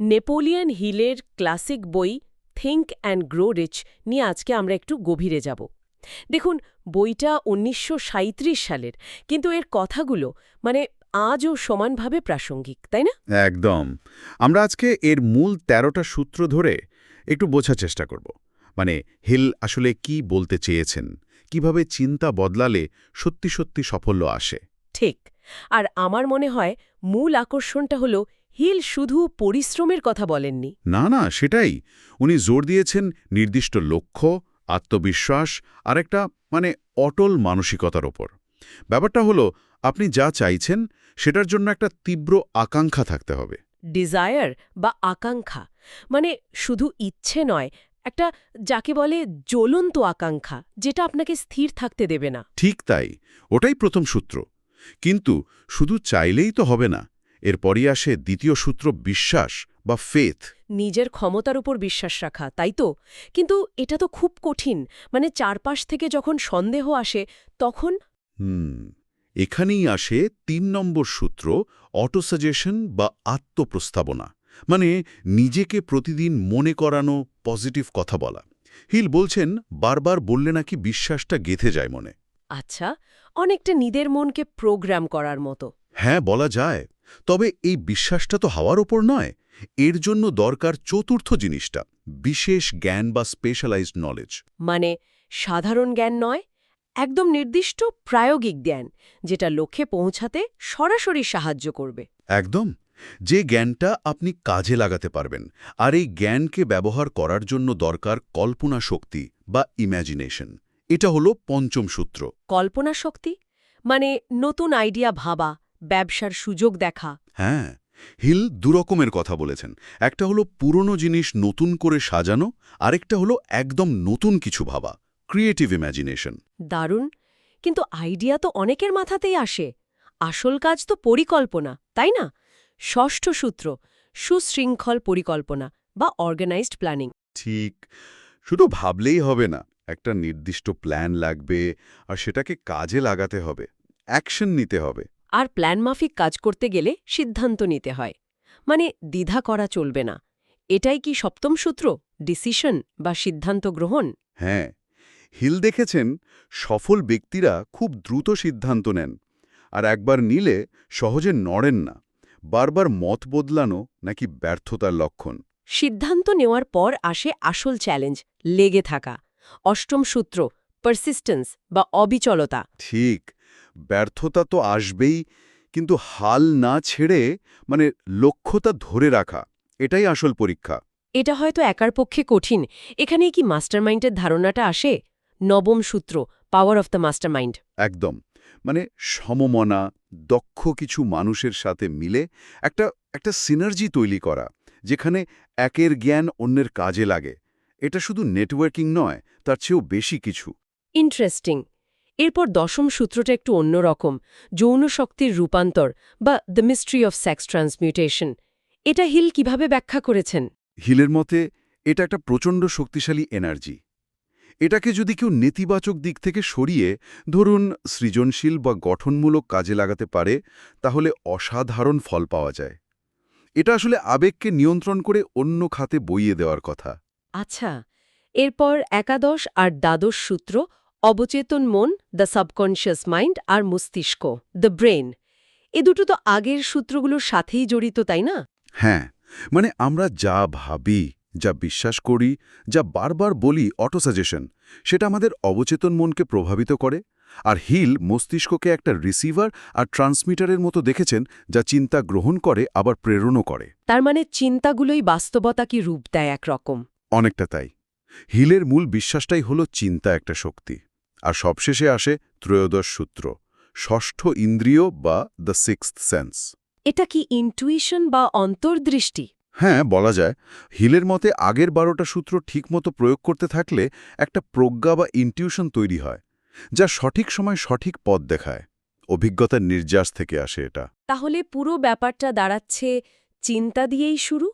Napoleon হিলের classic বই think and grow rich নিয়ে আজকে আমরা একটু গভীরে যাব। দেখুন বইটা উনিশশো সাঁইত্রিশ সালের কিন্তু এর কথাগুলো মানে আজও সমানভাবে প্রাসঙ্গিক তাই না? একদম। আমরা আজকে এর মূল তেরোটা সূত্র ধরে একটু বোঝার চেষ্টা করব। মানে হিল আসলে কি বলতে চেয়েছেন? কীভাবে চিন্তা বদলালে সত্যি সত্যি সাফল্য আসে? ঠিক। আর আমার মনে হয় মূল আকর্ষণটা হলো হিল শুধু পরিশ্রমের কথা বলেননি। না না সেটাই। উনি জোর দিয়েছেন নির্দিষ্ট লক্ষ্য আত্মবিশ্বাস আর একটা মানে অটল মানসিকতার ওপর। ব্যাপারটা হলো আপনি যা চাইছেন সেটার জন্য একটা তীব্র আকাঙ্ক্ষা থাকতে হবে। ডিজায়ার বা আকাঙ্ক্ষা মানে শুধু ইচ্ছে নয় একটা যাকে বলে জ্বলন্ত আকাঙ্ক্ষা যেটা আপনাকে স্থির থাকতে দেবে না। ঠিক তাই ওটাই প্রথম সূত্র। কিন্তু শুধু চাইলেই তো হবে না এরপরই আসে দ্বিতীয় সূত্র বিশ্বাস বা ফেথ নিজের ক্ষমতার উপর বিশ্বাস রাখা তাই তো? কিন্তু এটা তো খুব কঠিন মানে চারপাশ থেকে যখন সন্দেহ আসে তখন হুম এখানেই আসে তিন নম্বর সূত্র অটোসাজেশন বা আত্মপ্রস্তাবনা। মানে নিজেকে প্রতিদিন মনে করানো পজিটিভ কথা বলা। হিল বলছেন বারবার বললে নাকি বিশ্বাসটা গেথে যায় মনে। আচ্ছা অনেকটা নিদের মনকে প্রোগ্রাম করার মতো। হ্যাঁ বলা যায়। তবে এই বিশ্বাসটা তো হওয়ার ওপর নয়। এর জন্য দরকার চতুর্থ জিনিসটা বিশেষ জ্ঞান বা স্পেশালাইজড নলেজ মানে সাধারণ জ্ঞান নয় একদম নির্দিষ্ট প্রায়োগিক জ্ঞান যেটা লক্ষ্যে পৌঁছাতে সরাসরি সাহায্য করবে। একদম। যে জ্ঞানটা আপনি কাজে লাগাতে পারবেন আর এই জ্ঞানকে ব্যবহার করার জন্য দরকার কল্পনা শক্তি বা ইম্যাজিনেশন এটা হলো পঞ্চম সূত্র। কল্পনা শক্তি? মানে নতুন আইডিয়া ভাবা ব্যবসার সুযোগ দেখা। হ্যাঁ হিল দুরকমের কথা বলেছেন। একটা হলো পুরনো জিনিস নতুন করে সাজানো আরেকটা হলো একদম নতুন কিছু ভাবা ক্রিয়েটিভ ইম্যাজিনেশন দারুণ। কিন্তু আইডিয়া তো অনেকের মাথাতেই আসে। আসল কাজ তো পরিকল্পনা তাই না? ষষ্ঠ সূত্র সুশৃঙ্খল পরিকল্পনা বা অর্গানাইজড প্ল্যানিং ঠিক শুধু ভাবলেই হবে না একটা নির্দিষ্ট প্ল্যান লাগবে আর সেটাকে কাজে লাগাতে হবে অ্যাকশন নিতে হবে। আর প্ল্যান মাফিক কাজ করতে গেলে সিদ্ধান্ত নিতে হয়। মানে দ্বিধা করা চলবে না। এটাই কি সপ্তম সূত্র? ডিসিশন বা সিদ্ধান্ত গ্রহণ? হ্যাঁ। হিল দেখেছেন সফল ব্যক্তিরা খুব দ্রুত সিদ্ধান্ত নেন। আর একবার নিলে সহজে নড়েন না। বারবার মত বদলানো নাকি ব্যর্থতার লক্ষণ। সিদ্ধান্ত নেওয়ার পর আসে আসল চ্যালেঞ্জ লেগে থাকা। অষ্টম সূত্র পারসিস্টেন্স বা অবিচলতা। ঠিক। ব্যর্থতা তো আসবেই কিন্তু হাল না ছেড়ে মানে লক্ষ্যতা ধরে রাখা এটাই আসল পরীক্ষা। এটা হয়তো একার পক্ষে কঠিন। এখানেই কি মাস্টারমাইন্ডের ধারণাটা আসে? নবম সূত্র পাওয়ার অফ দ্য মাস্টারমাইন্ড। একদম। মানে সমমনা দক্ষ কিছু মানুষের সাথে মিলে একটা একটা সিনার্জি তৈরি করা যেখানে একের জ্ঞান অন্যের কাজে লাগে। এটা শুধু নেটওয়ার্কিং নয় তার চেয়েও বেশি কিছু। ইন্টারেস্টিং এরপর দশম সূত্রটা একটু অন্যরকম যৌন শক্তির রূপান্তর বা the mystery of sex transmutation এটা হিল কীভাবে ব্যাখ্যা করেছেন? হিলের মতে এটা একটা প্রচণ্ড শক্তিশালী এনার্জি। এটাকে যদি কেউ নেতিবাচক দিক থেকে সরিয়ে ধরুন সৃজনশীল বা গঠনমূলক কাজে লাগাতে পারে তাহলে অসাধারণ ফল পাওয়া যায়। এটা আসলে আবেগকে নিয়ন্ত্রণ করে অন্য খাতে বইয়ে দেওয়ার কথা। আচ্ছা এরপর একাদশ আর দ্বাদশ সূত্র অবচেতন মন দ্য সাবকনশিয়াস মাইন্ড আর মস্তিষ্ক দ্য ব্রেন এ দুটো তো আগের সূত্রগুলোর সাথেই জড়িত তাই না? হ্যাঁ মানে আমরা যা ভাবি যা বিশ্বাস করি যা বারবার বলি অটোসাজেশন সেটা আমাদের অবচেতন মনকে প্রভাবিত করে। আর হিল মস্তিষ্ককে একটা রিসিভার আর ট্রান্সমিটারের মতো দেখেছেন যা চিন্তা গ্রহণ করে আবার প্রেরণও করে। তার মানে চিন্তাগুলোই বাস্তবতা কি রূপ দেয় একরকম? অনেকটা তাই। হিলের মূল বিশ্বাসটাই হলো চিন্তা একটা শক্তি আর সবশেষে আসে ত্রয়োদশ সূত্র ষষ্ঠ ইন্দ্রিয় বা দ্য সিক্সথ সেন্স। এটা কি ইন্টুইশন বা অন্তর্দৃষ্টি? হ্যাঁ বলা যায়। হিলের মতে আগের বারোটা সূত্র ঠিকমতো প্রয়োগ করতে থাকলে একটা প্রজ্ঞা বা ইনটিউশন তৈরি হয় যা সঠিক সময় সঠিক পথ দেখায়। অভিজ্ঞতার নির্যাস থেকে আসে এটা। তাহলে পুরো ব্যাপারটা দাঁড়াচ্ছে চিন্তা দিয়েই শুরু?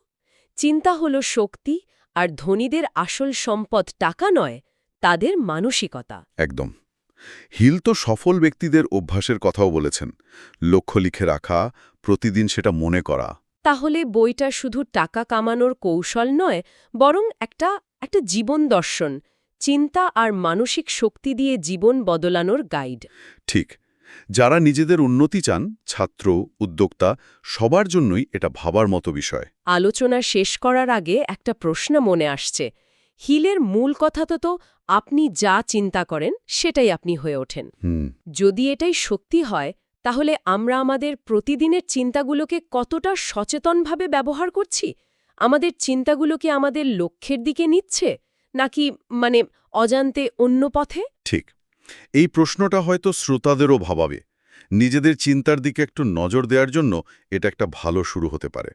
চিন্তা হলো শক্তি আর ধনীদের আসল সম্পদ টাকা নয় তাদের মানসিকতা। একদম। হিল তো সফল ব্যক্তিদের অভ্যাসের কথাও বলেছেন। লক্ষ্য লিখে রাখা প্রতিদিন সেটা মনে করা। তাহলে বইটা শুধু টাকা কামানোর কৌশল নয় বরং একটা একটা জীবন দর্শন চিন্তা আর মানসিক শক্তি দিয়ে জীবন বদলানোর গাইড। ঠিক। যারা নিজেদের উন্নতি চান ছাত্র উদ্যোক্তা সবার জন্যই এটা ভাবার মতো বিষয়। আলোচনা শেষ করার আগে একটা প্রশ্ন মনে আসছে। হিলের মূল কথা তো তো আপনি যা চিন্তা করেন সেটাই আপনি হয়ে ওঠেন। যদি এটাই সত্যি হয় তাহলে আমরা আমাদের প্রতিদিনের চিন্তাগুলোকে কতটা সচেতনভাবে ব্যবহার করছি? আমাদের চিন্তাগুলোকে আমাদের লক্ষ্যের দিকে নিচ্ছে? নাকি মানে অজান্তে অন্য পথে? ঠিক। এই প্রশ্নটা হয়তো শ্রোতাদেরও ভাবাবে। নিজেদের চিন্তার দিকে একটু নজর দেওয়ার জন্য এটা একটা ভালো শুরু হতে পারে।